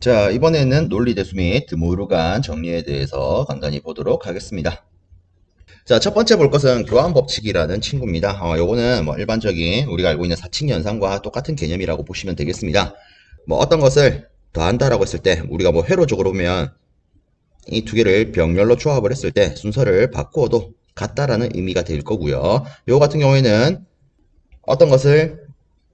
자, 이번에는 논리대수 및 드모르간 정리에 대해서 간단히 보도록 하겠습니다. 자, 첫 번째 볼 것은 교환 법칙이라는 친구입니다. 어, 요거는 뭐 일반적인 우리가 알고 있는 사칙 연산과 똑같은 개념이라고 보시면 되겠습니다. 뭐 어떤 것을 더한다라고 했을 때 우리가 뭐 회로적으로 보면 이 두 개를 병렬로 조합을 했을 때 순서를 바꾸어도 같다라는 의미가 될 거고요. 요 같은 경우에는 어떤 것을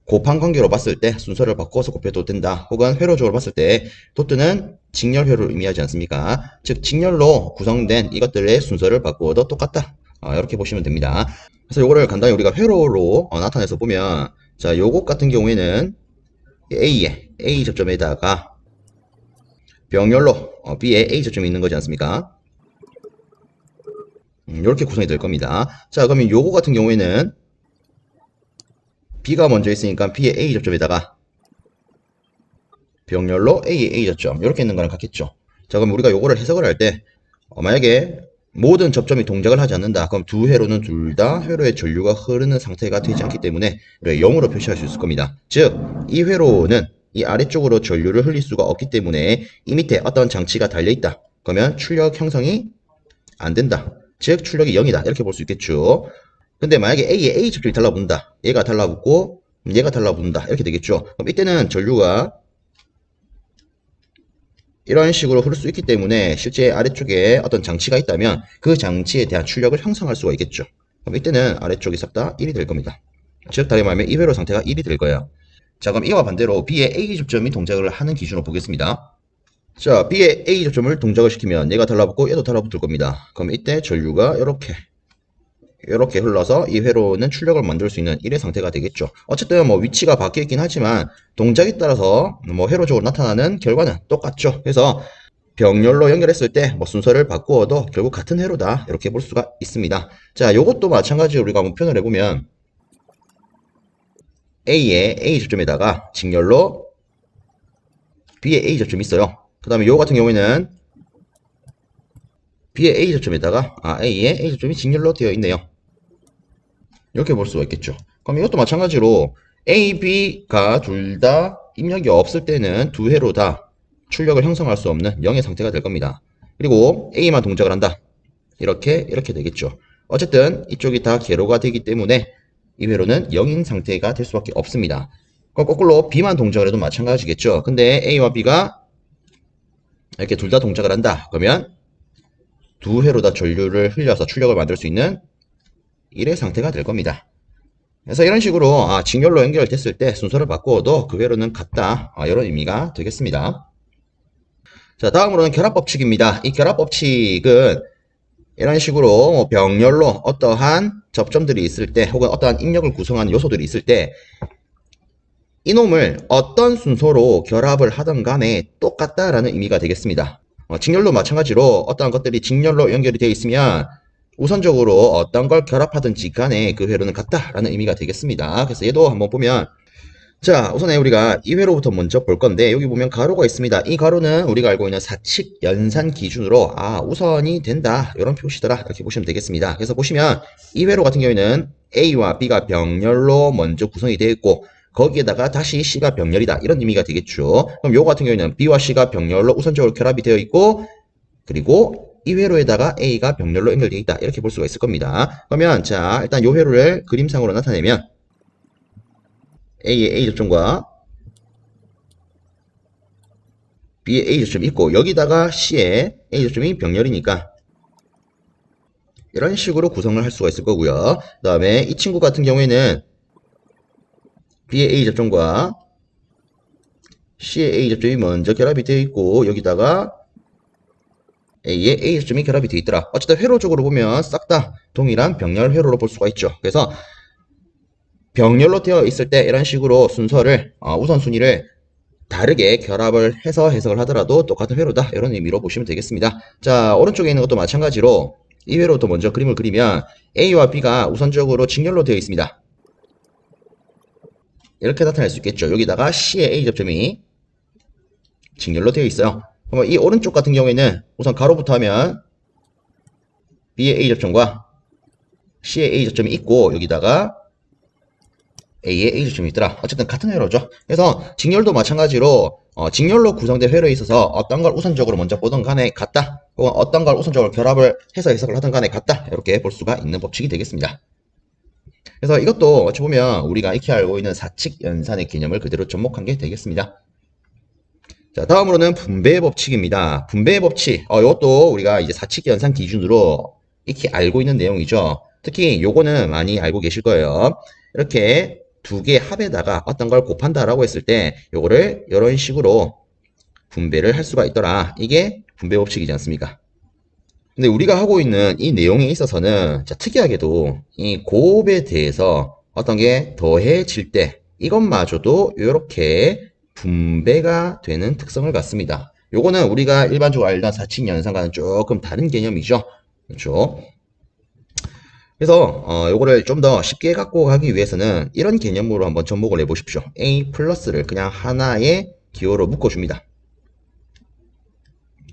곱한 관계로 봤을 때 순서를 바꿔서 곱해도 된다. 혹은 회로적으로 봤을 때 도트는 직렬 회로를 의미하지 않습니까? 즉 직렬로 구성된 이것들의 순서를 바꾸어도 똑같다. 어, 이렇게 보시면 됩니다. 그래서 요거를 간단히 우리가 회로로 어, 나타내서 보면 자 요것 같은 경우에는 A에 A 접점에다가 병렬로 어, B에 A 접점이 있는 거지 않습니까? 음, 이렇게 구성이 될 겁니다. 자 그러면 요거 같은 경우에는 B가 먼저 있으니까 B의 A 접점에다가 병렬로 A의 A 접점 이렇게 있는 거랑 같겠죠. 자 그럼 우리가 요거를 해석을 할때 어, 만약에 모든 접점이 동작을 하지 않는다. 그럼 두 회로는 둘 다 회로의 전류가 흐르는 상태가 되지 않기 때문에 우리가 0으로 표시할 수 있을 겁니다. 즉 이 회로는 이 아래쪽으로 전류를 흘릴 수가 없기 때문에 이 밑에 어떤 장치가 달려 있다. 그러면 출력 형성이 안 된다. 즉 출력이 0이다. 이렇게 볼 수 있겠죠. 근데 만약에 A에 A 접점이 달라붙는다. 얘가 달라붙고 얘가 달라붙는다. 이렇게 되겠죠. 그럼 이때는 전류가 이런 식으로 흐를 수 있기 때문에 실제 아래쪽에 어떤 장치가 있다면 그 장치에 대한 출력을 형성할 수가 있겠죠. 그럼 이때는 아래쪽이 싹다 1이 될 겁니다. 즉 다시 말하면 이 회로 상태가 1이 될 거예요. 자 그럼 이와 반대로 B의 A 접점이 동작을 하는 기준으로 보겠습니다. 자 B의 A 접점을 동작을 시키면 얘가 달라붙고 얘도 달라붙을 겁니다. 그럼 이때 전류가 이렇게 이렇게 흘러서 이 회로는 출력을 만들 수 있는 1의 상태가 되겠죠. 어쨌든 뭐 위치가 바뀌어 있긴 하지만 동작에 따라서 뭐 회로적으로 나타나는 결과는 똑같죠. 그래서 병렬로 연결했을 때 뭐 순서를 바꾸어도 결국 같은 회로다 이렇게 볼 수가 있습니다. 자, 이것도 마찬가지로 우리가 한번 표현을 해보면 A의 A 접점에다가 직렬로 B의 A 접점이 있어요. 그 다음에 요 같은 경우에는 B의 A 접점에다가 아, A의 A 접점이 직렬로 되어 있네요. 이렇게 볼 수가 있겠죠. 그럼 이것도 마찬가지로 A, B가 둘 다 입력이 없을 때는 두 회로 다 출력을 형성할 수 없는 0의 상태가 될 겁니다. 그리고 A만 동작을 한다. 이렇게 이렇게 되겠죠. 어쨌든 이쪽이 다 개로가 되기 때문에 이 회로는 0인 상태가 될 수밖에 없습니다. 그럼 거꾸로 B만 동작을 해도 마찬가지겠죠. 근데 A와 B가 이렇게 둘 다 동작을 한다. 그러면 두 회로 다 전류를 흘려서 출력을 만들 수 있는 1의 상태가 될 겁니다. 그래서 이런 식으로 아, 직렬로 연결됐을 때 순서를 바꾸어도 그 회로는 같다. 아, 이런 의미가 되겠습니다. 자, 다음으로는 결합법칙입니다. 이 결합법칙은 이런 식으로 뭐 병렬로 어떠한 접점들이 있을 때 혹은 어떠한 입력을 구성하는 요소들이 있을 때 이놈을 어떤 순서로 결합을 하던 간에 똑같다라는 의미가 되겠습니다. 어, 직렬로 마찬가지로 어떠한 것들이 직렬로 연결이 되어 있으면 우선적으로 어떤 걸 결합하든지 간에 그 회로는 같다라는 의미가 되겠습니다. 그래서 얘도 한번 보면 자 우선에 우리가 이 회로부터 먼저 볼 건데 여기 보면 가로가 있습니다. 이 가로는 우리가 알고 있는 사칙 연산 기준으로 아 우선이 된다 이런 표시더라 이렇게 보시면 되겠습니다. 그래서 보시면 이 회로 같은 경우에는 A와 B가 병렬로 먼저 구성이 되어 있고 거기에다가 다시 C가 병렬이다 이런 의미가 되겠죠. 그럼 요거 같은 경우에는 B와 C가 병렬로 우선적으로 결합이 되어 있고 그리고 이 회로에다가 A가 병렬로 연결되어 있다. 이렇게 볼 수가 있을 겁니다. 그러면 자 일단 이 회로를 그림상으로 나타내면 A의 A 접점과 B의 A 접점이 있고 여기다가 C의 A 접점이 병렬이니까 이런 식으로 구성을 할 수가 있을 거고요. 그 다음에 이 친구 같은 경우에는 B의 A 접점과 C의 A 접점이 먼저 결합이 되어 있고 여기다가 A의 A 접점이 결합이 되어 있더라. 어쨌든 회로적으로 보면 싹 다 동일한 병렬 회로로 볼 수가 있죠. 그래서 병렬로 되어 있을 때 이런 식으로 순서를 어, 우선순위를 다르게 결합을 해서 해석을 하더라도 똑같은 회로다 이런 의미로 보시면 되겠습니다. 자 오른쪽에 있는 것도 마찬가지로 이 회로부터 먼저 그림을 그리면 A와 B가 우선적으로 직렬로 되어 있습니다. 이렇게 나타낼 수 있겠죠. 여기다가 C의 A 접점이 직렬로 되어 있어요. 그러면 이 오른쪽 같은 경우에는 우선 가로부터 하면 B의 A 접점과 C의 A 접점이 있고 여기다가 A의 A 접점이 있더라. 어쨌든 같은 회로죠. 그래서 직렬도 마찬가지로 어, 직렬로 구성된 회로에 있어서 어떤 걸 우선적으로 먼저 보던 간에 같다. 혹은 어떤 걸 우선적으로 결합을 해서 해석을 하던 간에 같다. 이렇게 볼 수가 있는 법칙이 되겠습니다. 그래서 이것도 어찌 보면 우리가 익히 알고 있는 사칙 연산의 개념을 그대로 접목한 게 되겠습니다. 자, 다음으로는 분배 법칙입니다. 분배 법칙. 어, 이것도 우리가 이제 사칙 연산 기준으로 익히 알고 있는 내용이죠. 특히 요거는 많이 알고 계실 거예요. 이렇게 두 개 합에다가 어떤 걸 곱한다라고 했을 때 요거를 이런 식으로 분배를 할 수가 있더라. 이게 분배 법칙이지 않습니까? 근데 우리가 하고 있는 이 내용에 있어서는 자, 특이하게도 이 곱에 대해서 어떤 게 더해질 때 이것마저도 이렇게 분배가 되는 특성을 갖습니다. 요거는 우리가 일반적으로 알던 사칙 연산과는 조금 다른 개념이죠. 그렇죠? 그래서 어, 요거를 좀 더 쉽게 갖고 가기 위해서는 이런 개념으로 한번 접목을 해보십시오. a 플러스를 그냥 하나의 기호로 묶어줍니다.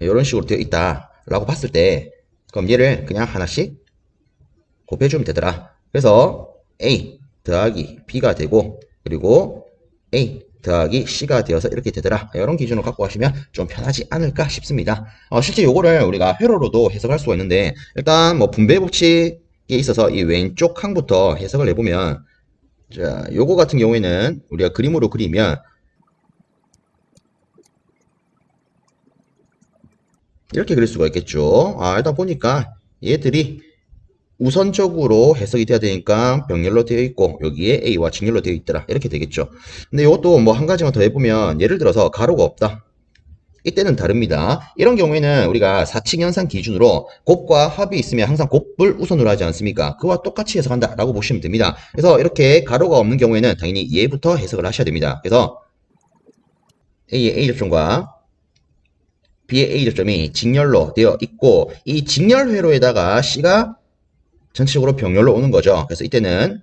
이런 식으로 되어 있다라고 봤을 때 그럼 얘를 그냥 하나씩 곱해주면 되더라. 그래서 a 더하기 b가 되고 그리고 a 더하기 c가 되어서 이렇게 되더라. 이런 기준을 갖고 가시면 좀 편하지 않을까 싶습니다. 어, 실제 요거를 우리가 회로로도 해석할 수가 있는데 일단 뭐 분배 법칙에 있어서 이 왼쪽 항부터 해석을 해보면 자, 요거 같은 경우에는 우리가 그림으로 그리면 이렇게 그릴 수가 있겠죠. 아, 일단 보니까 얘들이 우선적으로 해석이 돼야 되니까 병렬로 되어 있고 여기에 A와 직렬로 되어 있더라. 이렇게 되겠죠. 근데 이것도 뭐 한 가지만 더 해보면 예를 들어서 가로가 없다. 이때는 다릅니다. 이런 경우에는 우리가 사칙 연산 기준으로 곱과 합이 있으면 항상 곱을 우선으로 하지 않습니까? 그와 똑같이 해석한다 라고 보시면 됩니다. 그래서 이렇게 가로가 없는 경우에는 당연히 얘부터 해석을 하셔야 됩니다. 그래서 A의 A 접점과 B의 A 접점이 직렬로 되어 있고 이 직렬 회로에다가 C가 전체적으로 병렬로 오는 거죠. 그래서 이때는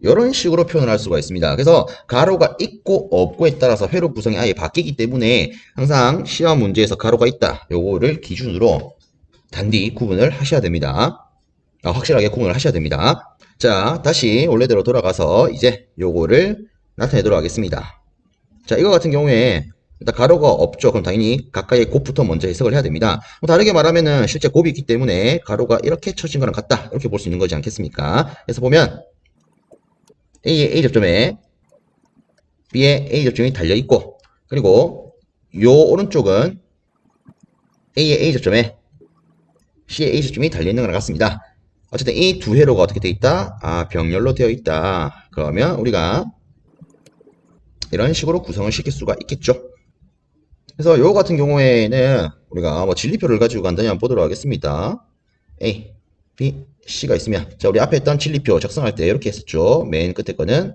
이런 식으로 표현을 할 수가 있습니다. 그래서 가로가 있고 없고에 따라서 회로 구성이 아예 바뀌기 때문에 항상 시험 문제에서 가로가 있다. 요거를 기준으로 단디 구분을 하셔야 됩니다. 아, 확실하게 구분을 하셔야 됩니다. 자, 다시 원래대로 돌아가서 이제 요거를 나타내도록 하겠습니다. 자, 이거 같은 경우에 일단 가로가 없죠. 그럼 당연히 가까이 곱부터 먼저 해석을 해야 됩니다. 뭐 다르게 말하면은 실제 곱이 있기 때문에 가로가 이렇게 쳐진 거랑 같다. 이렇게 볼 수 있는 거지 않겠습니까? 그래서 보면 A의 A 접점에 B의 A 접점이 달려 있고 그리고 요 오른쪽은 A의 A 접점에 C의 A 접점이 달려 있는 거랑 같습니다. 어쨌든 이 두 회로가 어떻게 되어 있다? 아, 병렬로 되어 있다. 그러면 우리가 이런 식으로 구성을 시킬 수가 있겠죠. 그래서 요 같은 경우에는 우리가 뭐 진리표를 가지고 간단히 한번 보도록 하겠습니다. A, B, C가 있으면 자 우리 앞에 했던 진리표 작성할 때 이렇게 했었죠. 맨 끝에 거는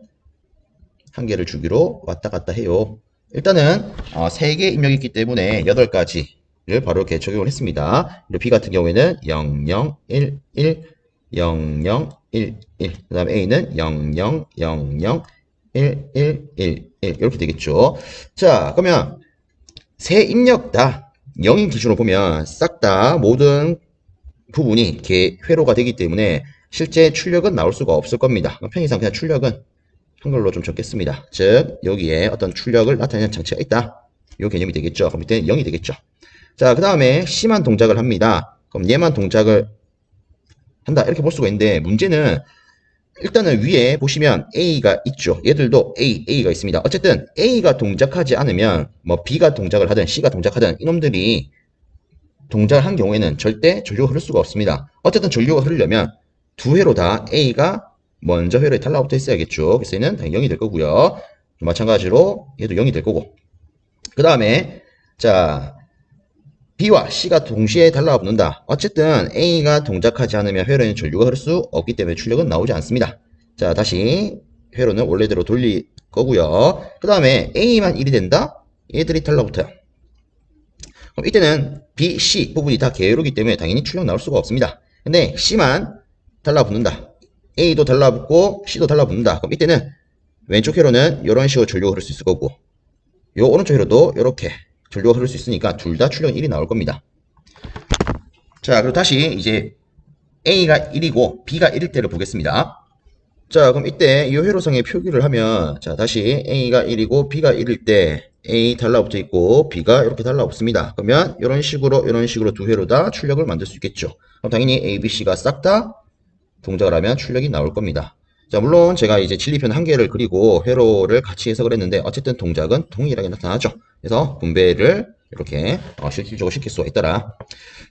한 개를 주기로 왔다 갔다 해요. 일단은 어, 3개 입력이 있기 때문에 8가지를 바로 이렇게 적용을 했습니다. 그리고 B 같은 경우에는 0, 0, 1, 1, 0, 0, 1, 1. 그 다음에 A는 0, 0, 0, 0, 1, 1, 1, 1. 이렇게 되겠죠. 자, 그러면 세 입력 다 0인 기준으로 보면 싹 다 모든 부분이 개 회로가 되기 때문에 실제 출력은 나올 수가 없을 겁니다. 편의상 그냥 출력은 한글로 좀 적겠습니다. 즉 여기에 어떤 출력을 나타내는 장치가 있다. 이 개념이 되겠죠. 그럼 이때는 0이 되겠죠. 자, 그 다음에 C만 동작을 합니다. 그럼 얘만 동작을 한다. 이렇게 볼 수가 있는데 문제는 일단은 위에 보시면 A가 있죠. 얘들도 A, A가 있습니다. 어쨌든 A가 동작하지 않으면 뭐 B가 동작을 하든 C가 동작하든 이놈들이 동작을 한 경우에는 절대 전류가 흐를 수가 없습니다. 어쨌든 전류가 흐르려면 두 회로 다 A가 먼저 회로에 달라붙어 있어야겠죠. 그래서 얘는 당연히 0이 될 거고요. 마찬가지로 얘도 0이 될 거고. 그 다음에 자 B와 C가 동시에 달라붙는다. 어쨌든 A가 동작하지 않으면 회로에는 전류가 흐를 수 없기 때문에 출력은 나오지 않습니다. 자, 다시 회로는 원래대로 돌릴 거고요. 그 다음에 A만 1이 된다? 얘들이 달라붙어요. 그럼 이때는 B, C 부분이 다 계로기 때문에 당연히 출력 나올 수가 없습니다. 근데 C만 달라붙는다. A도 달라붙고 C도 달라붙는다. 그럼 이때는 왼쪽 회로는 이런 식으로 전류가 흐를 수 있을 거고 요 오른쪽 회로도 이렇게 전류가 흐를 수 있으니까 둘 다 출력 1이 나올 겁니다. 자, 그리고 다시 이제 A가 1이고 B가 1일 때를 보겠습니다. 자, 그럼 이때 이 회로성의 표기를 하면 자, 다시 A가 1이고 B가 1일 때 A 달라붙어 있고 B가 이렇게 달라붙습니다. 그러면 이런 식으로 이런 식으로 두 회로 다 출력을 만들 수 있겠죠. 그럼 당연히 A, B, C가 싹 다 동작을 하면 출력이 나올 겁니다. 자, 물론 제가 이제 진리편 한 개를 그리고 회로를 같이 해석을 했는데 어쨌든 동작은 동일하게 나타나죠. 그래서 분배를 이렇게 어, 실질적으로 시킬 수가 있더라.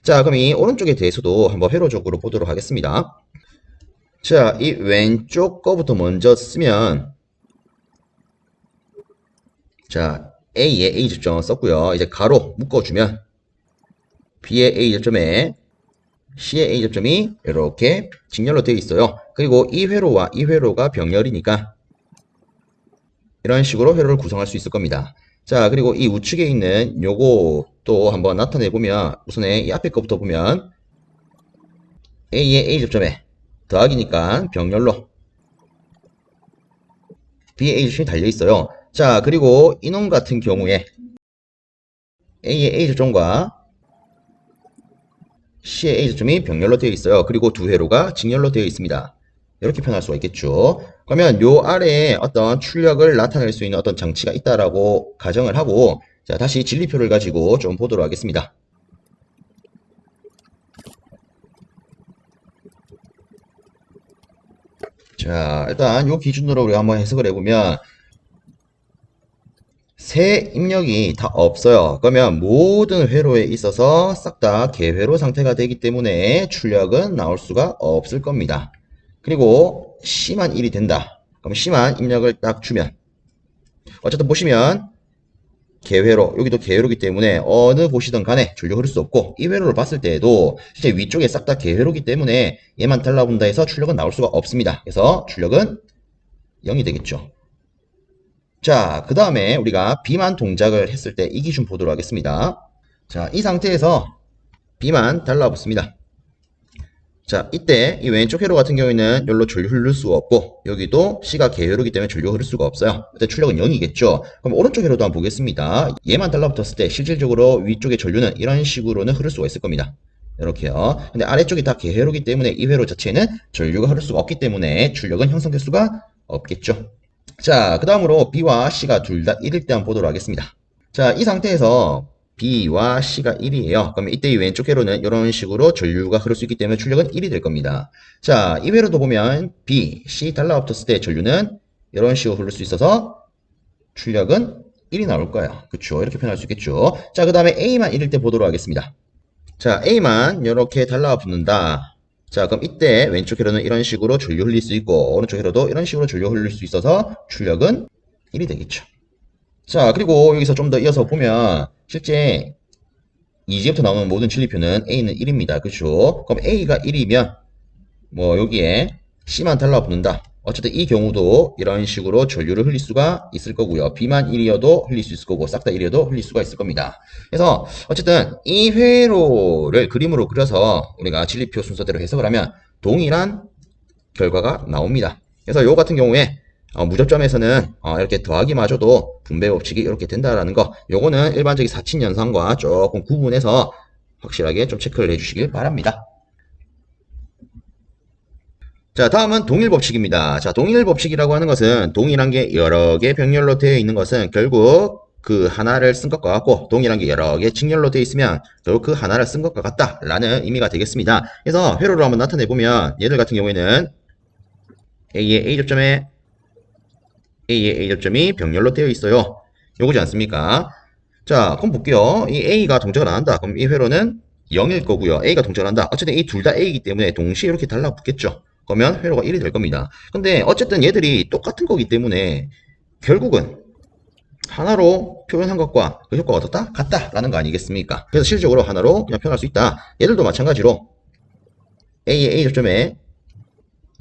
자, 그럼 이 오른쪽에 대해서도 한번 회로적으로 보도록 하겠습니다. 자, 이 왼쪽 거부터 먼저 쓰면 자, A에 A 접점 썼고요. 이제 가로 묶어주면 B의 A 접점에 C의 A 접점이 이렇게 직렬로 되어 있어요. 그리고 이 회로와 이 회로가 병렬이니까 이런 식으로 회로를 구성할 수 있을 겁니다. 자, 그리고 이 우측에 있는 또 한번 나타내 보면 우선에 이 앞에 거부터 보면 A의 A 접점에 더하기니까 병렬로 B의 A 접점이 달려 있어요. 자, 그리고 이놈 같은 경우에 A의 A 접점과 C의 A 접점이 병렬로 되어 있어요. 그리고 두 회로가 직렬로 되어 있습니다. 이렇게 표현할 수가 있겠죠. 그러면 요 아래에 어떤 출력을 나타낼 수 있는 어떤 장치가 있다라고 가정을 하고 자, 다시 진리표를 가지고 좀 보도록 하겠습니다. 자, 일단 요 기준으로 우리가 한번 해석을 해보면 새 입력이 다 없어요. 그러면 모든 회로에 있어서 싹 다 개회로 상태가 되기 때문에 출력은 나올 수가 없을 겁니다. 그리고 C만 1이 된다. 그럼 C만 입력을 딱 주면 어쨌든 보시면 개회로 여기도 개회로기 때문에 어느 곳이든 간에 출력 흐를 수 없고 이 회로를 봤을 때에도 실제 위쪽에 싹 다 개회로기 때문에 얘만 달라붙는다 해서 출력은 나올 수가 없습니다. 그래서 출력은 0이 되겠죠. 자, 그 다음에 우리가 B만 동작을 했을 때 이 기준 보도록 하겠습니다. 자, 이 상태에서 B만 달라붙습니다. 자, 이때 이 왼쪽 회로 같은 경우에는 여기로 전류 흐를 수가 없고 여기도 C가 개회로기 때문에 전류가 흐를 수가 없어요. 그때 출력은 0이겠죠. 그럼 오른쪽 회로도 한번 보겠습니다. 얘만 달라붙었을 때 실질적으로 위쪽의 전류는 이런 식으로는 흐를 수가 있을 겁니다. 이렇게요. 근데 아래쪽이 다 개회로기 때문에 이 회로 자체는 전류가 흐를 수가 없기 때문에 출력은 형성될 수가 없겠죠. 자, 그 다음으로 B와 C가 둘 다 1일 때 한번 보도록 하겠습니다. 자, 이 상태에서 B와 C가 1이에요. 그러면 이때 이 왼쪽 회로는 이런 식으로 전류가 흐를 수 있기 때문에 출력은 1이 될 겁니다. 자, 이 회로도 보면 B, C 달라붙었을 때 전류는 이런 식으로 흐를 수 있어서 출력은 1이 나올 거예요. 그쵸? 이렇게 표현할 수 있겠죠. 자, 그 다음에 A만 1일 때 보도록 하겠습니다. 자, A만 이렇게 달라붙는다. 자, 그럼 이때 왼쪽 회로는 이런 식으로 전류 흘릴 수 있고, 오른쪽 회로도 이런 식으로 전류 흘릴 수 있어서 출력은 1이 되겠죠. 자, 그리고 여기서 좀 더 이어서 보면, 실제 이제부터 나오는 모든 진리표는 A는 1입니다. 그쵸? 그럼 A가 1이면, 뭐, 여기에 C만 달라붙는다. 어쨌든 이 경우도 이런 식으로 전류를 흘릴 수가 있을 거고요. B만 1이어도 흘릴 수 있을 거고, 싹 다 1이어도 흘릴 수가 있을 겁니다. 그래서 어쨌든 이 회로를 그림으로 그려서 우리가 진리표 순서대로 해석을 하면 동일한 결과가 나옵니다. 그래서 요 같은 경우에 어, 무접점에서는 어, 이렇게 더하기마저도 분배 법칙이 이렇게 된다라는 거 요거는 일반적인 사친 현상과 조금 구분해서 확실하게 좀 체크를 해주시길 바랍니다. 자, 다음은 동일 법칙입니다. 자, 동일 법칙이라고 하는 것은 동일한 게 여러 개 병렬로 되어 있는 것은 결국 그 하나를 쓴 것과 같고 동일한 게 여러 개 직렬로 되어 있으면 결국 그 하나를 쓴 것과 같다라는 의미가 되겠습니다. 그래서 회로로 한번 나타내 보면 얘들 같은 경우에는 A의 A 접점에 A의 A 접점이 병렬로 되어 있어요. 요거지 않습니까? 자, 그럼 볼게요. 이 A가 동작을 안 한다. 그럼 이 회로는 0일 거고요. A가 동작을 한다. 어쨌든 이 둘 다 A이기 때문에 동시에 이렇게 달라붙겠죠. 그러면 회로가 1이 될 겁니다. 근데 어쨌든 얘들이 똑같은 거기 때문에 결국은 하나로 표현한 것과 그 효과가 어떻다? 같다라는 거 아니겠습니까? 그래서 실질적으로 하나로 그냥 표현할 수 있다. 얘들도 마찬가지로 A의 A 접점에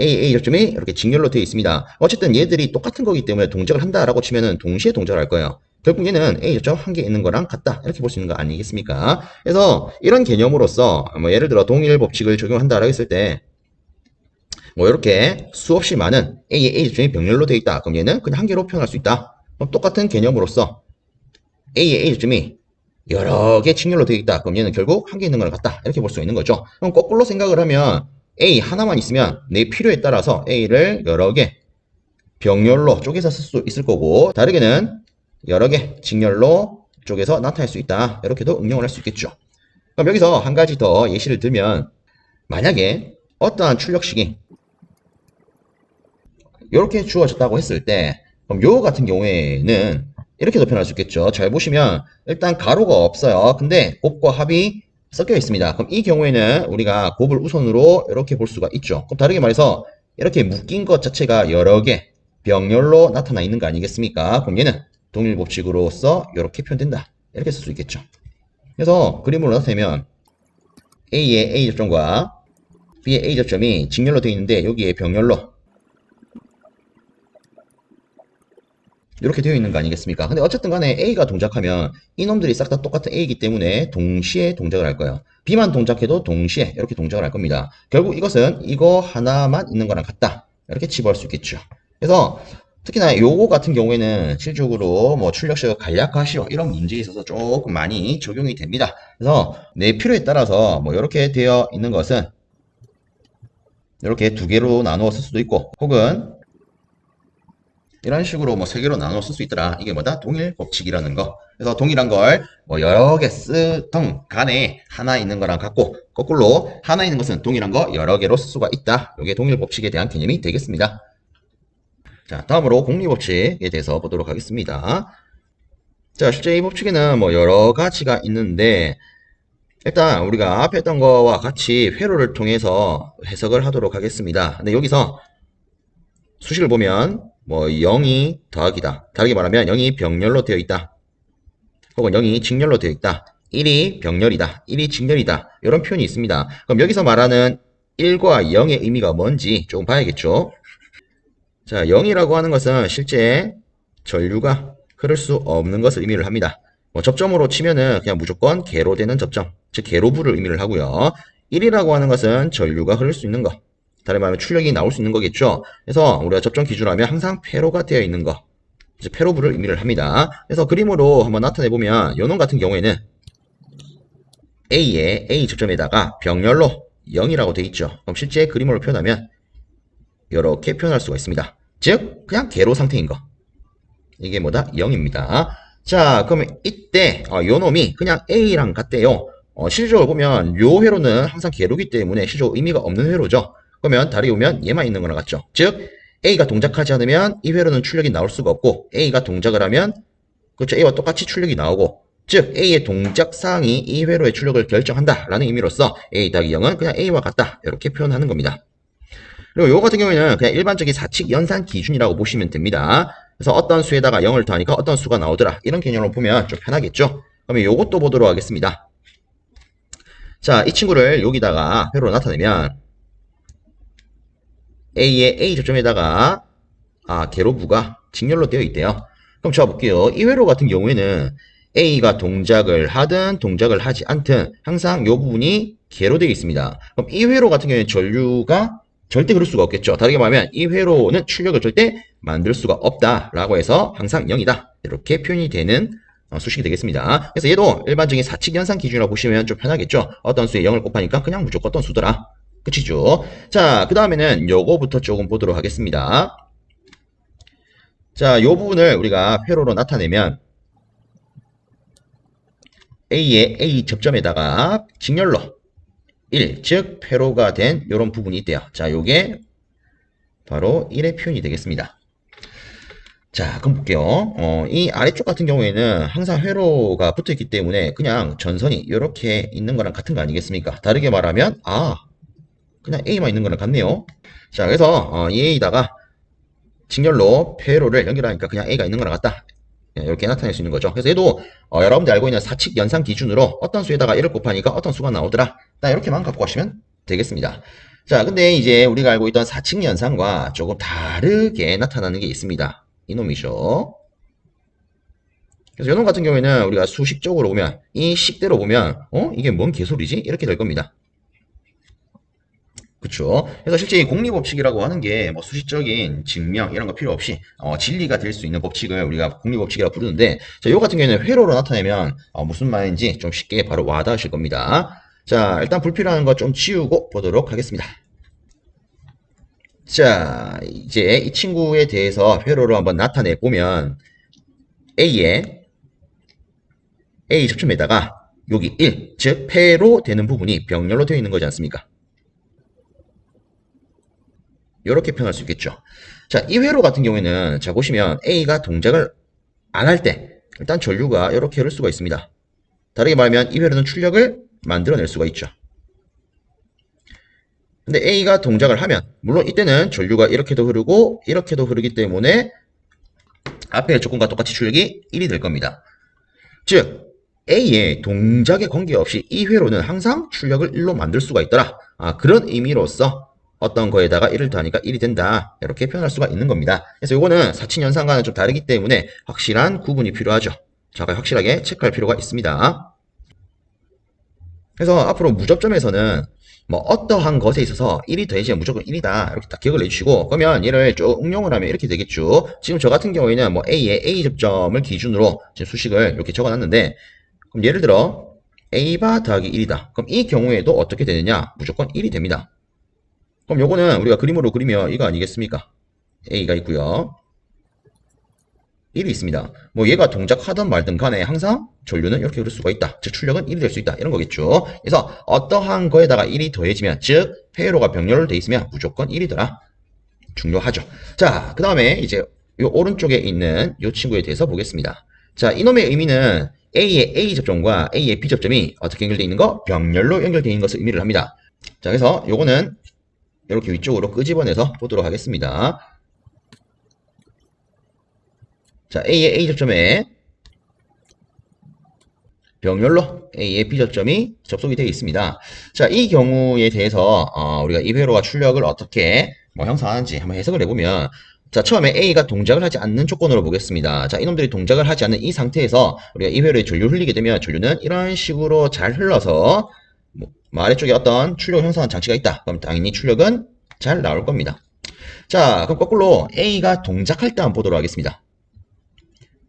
A, A 접점이 이렇게 직렬로 되어 있습니다. 어쨌든 얘들이 똑같은 거기 때문에 동작을 한다라고 치면은 동시에 동작을 할 거예요. 결국 얘는 A 접점 한 개 있는 거랑 같다. 이렇게 볼 수 있는 거 아니겠습니까? 그래서 이런 개념으로서 뭐 예를 들어 동일 법칙을 적용한다라고 했을 때 뭐 이렇게 수없이 많은 A의 A 접점이 병렬로 되어 있다. 그럼 얘는 그냥 한 개로 표현할 수 있다. 그럼 똑같은 개념으로서 A의 A 접점이 여러 개 직렬로 되어 있다. 그럼 얘는 결국 한 개 있는 거랑 같다. 이렇게 볼 수 있는 거죠. 그럼 거꾸로 생각을 하면 A 하나만 있으면 내 필요에 따라서 A를 여러 개 병렬로 쪼개서 쓸 수 있을 거고 다르게는 여러 개 직렬로 쪽에서 나타낼 수 있다. 이렇게도 응용을 할 수 있겠죠. 그럼 여기서 한 가지 더 예시를 들면 만약에 어떠한 출력식이 이렇게 주어졌다고 했을 때 그럼 요 같은 경우에는 이렇게도 표현할 수 있겠죠. 잘 보시면 일단 가로가 없어요. 근데 곱과 합이 섞여 있습니다. 그럼 이 경우에는 우리가 곱을 우선으로 이렇게 볼 수가 있죠. 그럼 다르게 말해서 이렇게 묶인 것 자체가 여러 개 병렬로 나타나 있는 거 아니겠습니까? 그럼 얘는 동일 법칙으로서 이렇게 표현된다. 이렇게 쓸 수 있겠죠. 그래서 그림으로 나타내면 A의 A 접점과 B의 A 접점이 직렬로 되어 있는데 여기에 병렬로 이렇게 되어 있는 거 아니겠습니까? 근데 어쨌든 간에 A가 동작하면 이놈들이 싹 다 똑같은 A이기 때문에 동시에 동작을 할 거예요. B만 동작해도 동시에 이렇게 동작을 할 겁니다. 결국 이것은 이거 하나만 있는 거랑 같다. 이렇게 치부할 수 있겠죠. 그래서 특히나 요거 같은 경우에는 실질적으로 뭐 출력식을 간략화시오 이런 문제에 있어서 조금 많이 적용이 됩니다. 그래서 내 필요에 따라서 뭐 이렇게 되어 있는 것은 이렇게 두 개로 나누어 쓸 수도 있고 혹은 이런 식으로 뭐 세 개로 나누어 쓸수 있더라. 이게 뭐다? 동일 법칙이라는 거. 그래서 동일한 걸 뭐 여러 개 쓰던 간에 하나 있는 거랑 같고 거꾸로 하나 있는 것은 동일한 거 여러 개로 쓸 수가 있다. 이게 동일 법칙에 대한 개념이 되겠습니다. 자, 다음으로 공리 법칙에 대해서 보도록 하겠습니다. 자, 실제 이 법칙에는 뭐 여러 가지가 있는데 일단 우리가 앞에 했던 거와 같이 회로를 통해서 해석을 하도록 하겠습니다. 근데 여기서 수식을 보면 뭐 0이 더하기다. 다르게 말하면 0이 병렬로 되어 있다. 혹은 0이 직렬로 되어 있다. 1이 병렬이다. 1이 직렬이다. 이런 표현이 있습니다. 그럼 여기서 말하는 1과 0의 의미가 뭔지 조금 봐야겠죠. 자, 0이라고 하는 것은 실제 전류가 흐를 수 없는 것을 의미를 합니다. 뭐 접점으로 치면은 그냥 무조건 개로 되는 접점, 즉 개로부를 의미를 하고요. 1이라고 하는 것은 전류가 흐를 수 있는 것, 다른 말하면 출력이 나올 수 있는 거겠죠. 그래서 우리가 접점 기준으로 하면 항상 회로가 되어 있는 거, 이제 회로부를 의미를 합니다. 그래서 그림으로 한번 나타내 보면 요놈 같은 경우에는 A의 A 접점에다가 병렬로 0이라고 되어 있죠. 그럼 실제 그림으로 표현하면 이렇게 표현할 수가 있습니다. 즉 그냥 개로 상태인 거. 이게 뭐다? 0입니다. 자, 그러면 이때 어, 요 놈이 그냥 A랑 같대요. 어, 실질적으로 보면 요 회로는 항상 개로기 때문에 실질적으로 의미가 없는 회로죠. 그러면 다르게 보면 얘만 있는 거랑 같죠. 즉 A가 동작하지 않으면 이 회로는 출력이 나올 수가 없고 A가 동작을 하면 그렇죠. A와 똑같이 출력이 나오고 즉 A의 동작 사항이 이 회로의 출력을 결정한다라는 의미로서 A 더하기 0은 그냥 A와 같다 이렇게 표현하는 겁니다. 그리고 요거 같은 경우에는 그냥 일반적인 사칙 연산 기준이라고 보시면 됩니다. 그래서 어떤 수에다가 0을 더하니까 어떤 수가 나오더라 이런 개념으로 보면 좀 편하겠죠. 그러면 요것도 보도록 하겠습니다. 자, 이 친구를 여기다가 회로로 나타내면 A의 A 접점에다가 아, 개로부가 직렬로 되어 있대요. 그럼 제가 볼게요. 이 회로 같은 경우에는 A가 동작을 하든 동작을 하지 않든 항상 이 부분이 개로 되어 있습니다. 그럼 이 회로 같은 경우에는 전류가 절대 그럴 수가 없겠죠. 다르게 말하면 이 회로는 출력을 절대 만들 수가 없다라고 해서 항상 0이다. 이렇게 표현이 되는 어, 수식이 되겠습니다. 그래서 얘도 일반적인 사칙 연산 기준이라고 보시면 좀 편하겠죠. 어떤 수에 0을 곱하니까 그냥 무조건 어떤 수더라. 끝이죠. 자, 그 다음에는 요거부터 조금 보도록 하겠습니다. 자, 요 부분을 우리가 회로로 나타내면 A의 A 접점에다가 직렬로 1, 즉 회로가 된 이런 부분이 있대요. 자, 요게 바로 1의 표현이 되겠습니다. 자, 그럼 볼게요. 어, 이 아래쪽 같은 경우에는 항상 회로가 붙어 있기 때문에 그냥 전선이 이렇게 있는 거랑 같은 거 아니겠습니까? 다르게 말하면 아, 그냥 A만 있는 거랑 같네요. 자, 그래서 어, 이 A다가 직렬로 회로를 연결하니까 그냥 A가 있는 거랑 같다. 예, 이렇게 나타낼 수 있는 거죠. 그래서 얘도 어, 여러분들 알고 있는 사칙 연산 기준으로 어떤 수에다가 1을 곱하니까 어떤 수가 나오더라. 딱 이렇게만 갖고 가시면 되겠습니다. 자, 근데 이제 우리가 알고 있던 사칙 연산과 조금 다르게 나타나는 게 있습니다. 이놈이죠. 그래서 이놈 같은 경우에는 우리가 수식적으로 보면 이 식대로 보면 어 이게 뭔 개소리지 이렇게 될 겁니다. 그쵸. 그래서 실제 이 공리 법칙이라고 하는 게 뭐 수식적인 증명 이런 거 필요 없이 어, 진리가 될 수 있는 법칙을 우리가 공리 법칙이라고 부르는데 자, 요 같은 경우에는 회로로 나타내면 어, 무슨 말인지 좀 쉽게 바로 와닿으실 겁니다. 자, 일단 불필요한 거좀 지우고 보도록 하겠습니다. 자, 이제 이 친구에 대해서 회로로 한번 나타내 보면 A에 A 접점에다가 여기 1, 즉 폐로 되는 부분이 병렬로 되어 있는 거지 않습니까? 이렇게 표현할 수 있겠죠. 자, 이 회로 같은 경우에는 자 보시면 A가 동작을 안 할 때 일단 전류가 이렇게 흐를 수가 있습니다. 다르게 말하면 이 회로는 출력을 만들어낼 수가 있죠. 근데 A가 동작을 하면 물론 이때는 전류가 이렇게도 흐르고 이렇게도 흐르기 때문에 앞의 조건과 똑같이 출력이 1이 될 겁니다. 즉 A의 동작에 관계없이 이 회로는 항상 출력을 1로 만들 수가 있더라. 아, 그런 의미로서 어떤 거에다가 1을 더하니까 1이 된다. 이렇게 표현할 수가 있는 겁니다. 그래서 이거는 사칙 연산과는 좀 다르기 때문에 확실한 구분이 필요하죠. 자, 확실하게 체크할 필요가 있습니다. 그래서 앞으로 무접점에서는 뭐 어떠한 것에 있어서 1이 더해지면 무조건 1이다 이렇게 딱 기억을 해주시고 그러면 얘를 쭉 응용을 하면 이렇게 되겠죠 지금 저 같은 경우에는 뭐 A의 A 접점을 기준으로 지금 수식을 이렇게 적어놨는데 그럼 예를 들어 A바 더하기 1이다 그럼 이 경우에도 어떻게 되느냐 무조건 1이 됩니다 그럼 요거는 우리가 그림으로 그리면 이거 아니겠습니까 A가 있고요 1이 있습니다. 뭐 얘가 동작하든 말든 간에 항상 전류는 이렇게 흐를 수가 있다. 즉 출력은 1이 될 수 있다. 이런 거겠죠. 그래서 어떠한 거에다가 1이 더해지면 즉 회로가 병렬로 돼 있으면 무조건 1이더라. 중요하죠. 자, 그 다음에 이제 이 오른쪽에 있는 이 친구에 대해서 보겠습니다. 자, 이놈의 의미는 A의 A 접점과 A의 B 접점이 어떻게 연결되어 있는 거? 병렬로 연결되어 있는 것을 의미를 합니다. 자, 그래서 요거는 이렇게 위쪽으로 끄집어내서 보도록 하겠습니다. 자, A의 A 접점에 병렬로 A의 B 접점이 접속이 되어 있습니다. 자, 이 경우에 대해서 어, 우리가 이 회로가 출력을 어떻게 뭐 형성하는지 한번 해석을 해보면 자, 처음에 A가 동작을 하지 않는 조건으로 보겠습니다. 자, 이놈들이 동작을 하지 않는 이 상태에서 우리가 이 회로에 전류 흘리게 되면 전류는 이런 식으로 잘 흘러서 뭐, 뭐 아래쪽에 어떤 출력 형성한 장치가 있다. 그럼 당연히 출력은 잘 나올 겁니다. 자, 그럼 거꾸로 A가 동작할 때 한번 보도록 하겠습니다.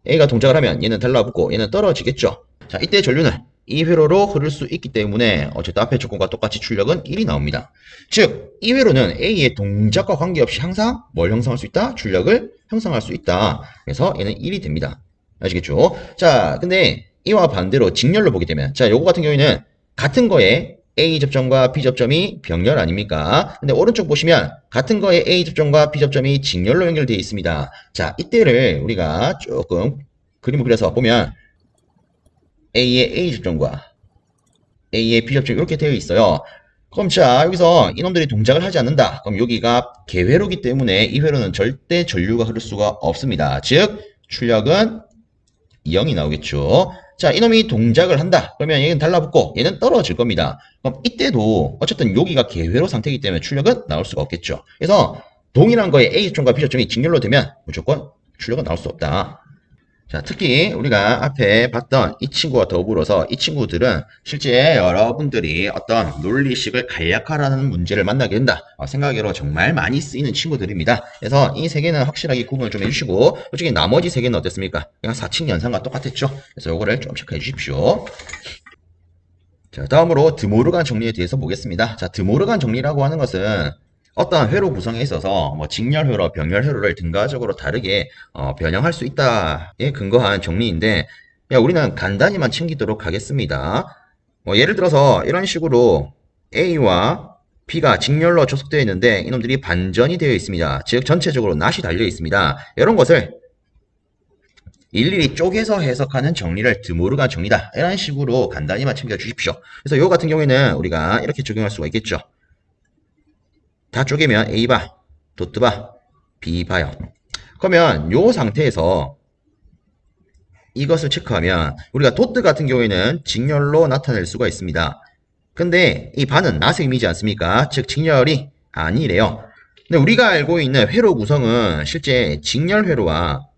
A가 동작을 하면 얘는 달라붙고 얘는 떨어지겠죠. 자, 이때 전류는 이 회로로 흐를 수 있기 때문에 어쨌든 앞에 조건과 똑같이 출력은 1이 나옵니다. 즉, 이 회로는 A의 동작과 관계없이 항상 뭘 형성할 수 있다? 출력을 형성할 수 있다. 그래서 얘는 1이 됩니다. 아시겠죠? 자, 근데 이와 반대로 직렬로 보게 되면 자, 요거 같은 경우에는 같은 거에 A 접점과 B 접점이 병렬 아닙니까? 근데 오른쪽 보시면 같은 거에 A 접점과 B 접점이 직렬로 연결되어 있습니다. 자, 이때를 우리가 조금 그림을 그려서 보면 A의 A 접점과 A의 B 접점이 이렇게 되어 있어요. 그럼 자, 여기서 이놈들이 동작을 하지 않는다. 그럼 여기가 개회로기 때문에 이 회로는 절대 전류가 흐를 수가 없습니다. 즉, 출력은 0이 나오겠죠. 자, 이놈이 동작을 한다. 그러면 얘는 달라붙고 얘는 떨어질 겁니다. 그럼 이때도 어쨌든 여기가 개회로 상태이기 때문에 출력은 나올 수가 없겠죠. 그래서 동일한 거에 A 접점과 B 접점이 직렬로 되면 무조건 출력은 나올 수 없다. 자, 특히 우리가 앞에 봤던 이 친구와 더불어서 이 친구들은 실제 여러분들이 어떤 논리식을 간략화라는 문제를 만나게 된다. 어, 생각으로 정말 많이 쓰이는 친구들입니다. 그래서 이 세 개는 확실하게 구분을 좀 해주시고, 솔직히 나머지 세 개는 어땠습니까? 그냥 사칙 연산과 똑같았죠? 그래서 요거를 좀 체크해 주십시오. 자, 다음으로 드모르간 정리에 대해서 보겠습니다. 자, 드모르간 정리라고 하는 것은 어떠한 회로 구성에 있어서 뭐 직렬회로, 병렬회로를 등가적으로 다르게 어, 변형할 수 있다에 근거한 정리인데 야, 우리는 간단히만 챙기도록 하겠습니다. 뭐 예를 들어서 이런 식으로 A와 B가 직렬로 조속되어 있는데 이놈들이 반전이 되어 있습니다. 즉 전체적으로 낫이 달려 있습니다. 이런 것을 일일이 쪼개서 해석하는 정리를 드모르간 정리다. 이런 식으로 간단히만 챙겨 주십시오. 그래서 이거 같은 경우에는 우리가 이렇게 적용할 수가 있겠죠. 다 쪼개면 A바, 도트바, B바요. 그러면 요 상태에서 이것을 체크하면 우리가 도트 같은 경우에는 직렬로 나타낼 수가 있습니다. 근데 이 낫의 의미지 않습니까? 즉 직렬이 아니래요. 근데 우리가 알고 있는 회로 구성은 실제 직렬 회로와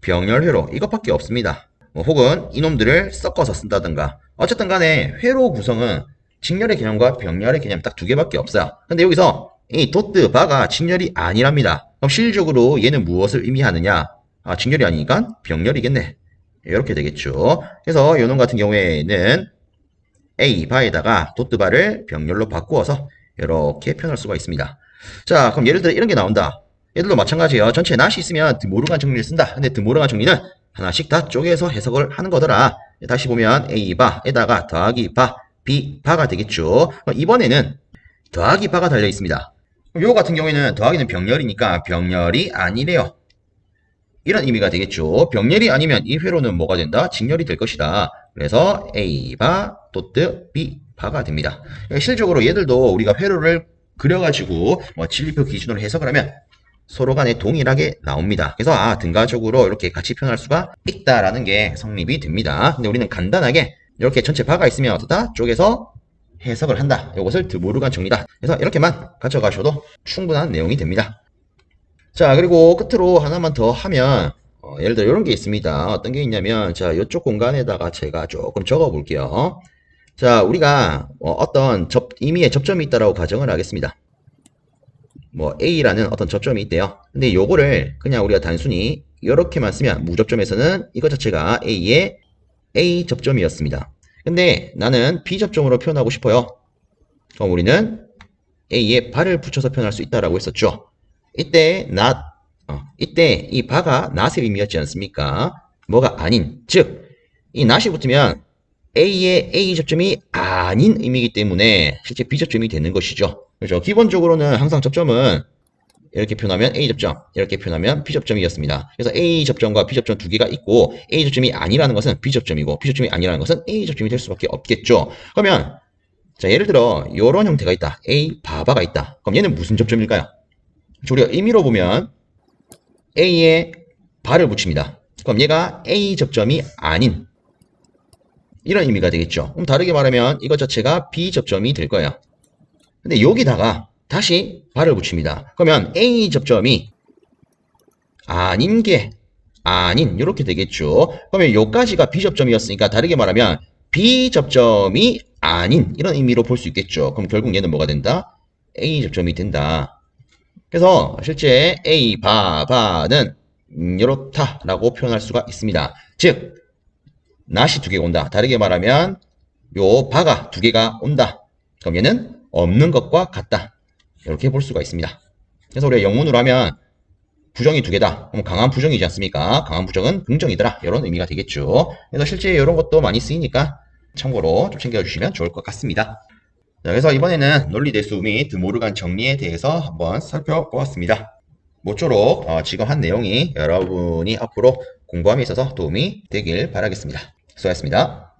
병렬 회로 이것밖에 없습니다. 뭐 혹은 이놈들을 섞어서 쓴다든가 어쨌든 간에 회로 구성은 직렬의 개념과 병렬의 개념 딱 두 개밖에 없어요. 근데 여기서 이 도트 바가 직렬이 아니랍니다. 그럼 실질적으로 얘는 무엇을 의미하느냐? 아, 직렬이 아니니까 병렬이겠네. 이렇게 되겠죠. 그래서 요놈 같은 경우에는 A 바에다가 도트 바를 병렬로 바꾸어서 이렇게 표현할 수가 있습니다. 자, 그럼 예를 들어 이런 게 나온다. 얘들도 마찬가지예요. 전체 낫이 있으면 드모르간 정리를 쓴다. 근데 드모르간 정리는 하나씩 다 쪼개서 해석을 하는 거더라. 다시 보면 A 바에다가 더하기 바, B 바가 되겠죠. 이번에는 더하기 바가 달려 있습니다. 요 같은 경우에는 더하기는 병렬이니까 병렬이 아니래요. 이런 의미가 되겠죠. 병렬이 아니면 이 회로는 뭐가 된다? 직렬이 될 것이다. 그래서 A 바 도트 B 바가 됩니다. 실적으로 얘들도 우리가 회로를 그려가지고 뭐 진리표 기준으로 해석을 하면 서로 간에 동일하게 나옵니다. 그래서 아 등가적으로 이렇게 같이 표현할 수가 있다라는 게 성립이 됩니다. 근데 우리는 간단하게 이렇게 전체 바가 있으면 어떻다? 쪼개서 해석을 한다. 이것을 드모르간 정리다. 그래서 이렇게만 가져가셔도 충분한 내용이 됩니다. 자 그리고 끝으로 하나만 더 하면 어, 예를 들어 이런 게 있습니다. 어떤 게 있냐면 자 이쪽 공간에다가 제가 조금 적어 볼게요. 자 우리가 어, 떤 접, 임의의 접점이 있다라고 가정을 하겠습니다. 뭐 A라는 어떤 접점이 있대요. 근데 요거를 그냥 우리가 단순히 이렇게만 쓰면 무접점에서는 이것 자체가 A의 A 접점이었습니다. 근데 나는 B 접점으로 표현하고 싶어요. 그럼 우리는 A에 발을 붙여서 표현할 수 있다라고 했었죠. 이때 not, 어, 이때 이 바가 not의 의미였지 않습니까? 뭐가 아닌, 즉, 이 not이 붙으면 A의 A 접점이 아닌 의미이기 때문에 실제 B 접점이 되는 것이죠. 그렇죠. 기본적으로는 항상 접점은 이렇게 표현하면 A 접점, 이렇게 표현하면 B 접점이었습니다. 그래서 A 접점과 B 접점 두 개가 있고 A 접점이 아니라는 것은 B 접점이고 B 접점이 아니라는 것은 A 접점이 될 수밖에 없겠죠. 그러면 자 예를 들어 이런 형태가 있다. A 바바가 있다. 그럼 얘는 무슨 접점일까요? 우리가 의미로 보면 A에 바를 붙입니다. 그럼 얘가 A 접점이 아닌 이런 의미가 되겠죠. 그럼 다르게 말하면 이것 자체가 B 접점이 될 거예요. 근데 여기다가 다시 발을 붙입니다. 그러면 A 접점이 아닌 게 아닌 이렇게 되겠죠. 그러면 여기까지가 B 접점이었으니까 다르게 말하면 B 접점이 아닌 이런 의미로 볼 수 있겠죠. 그럼 결국 얘는 뭐가 된다? A 접점이 된다. 그래서 실제 A 바 바는 음, 이렇다라고 표현할 수가 있습니다. 즉 낫이 두 개가 온다. 다르게 말하면 요 바가 두 개가 온다. 그럼 얘는 없는 것과 같다. 이렇게 볼 수가 있습니다. 그래서 우리가 영문으로 하면 부정이 두 개다. 그럼 강한 부정이지 않습니까? 강한 부정은 긍정이더라. 이런 의미가 되겠죠. 그래서 실제 이런 것도 많이 쓰이니까 참고로 좀 챙겨주시면 좋을 것 같습니다. 자, 그래서 이번에는 논리대수 및 드모르간 정리에 대해서 한번 살펴보았습니다. 모쪼록 어, 지금 한 내용이 여러분이 앞으로 공부함에 있어서 도움이 되길 바라겠습니다. 수고하셨습니다.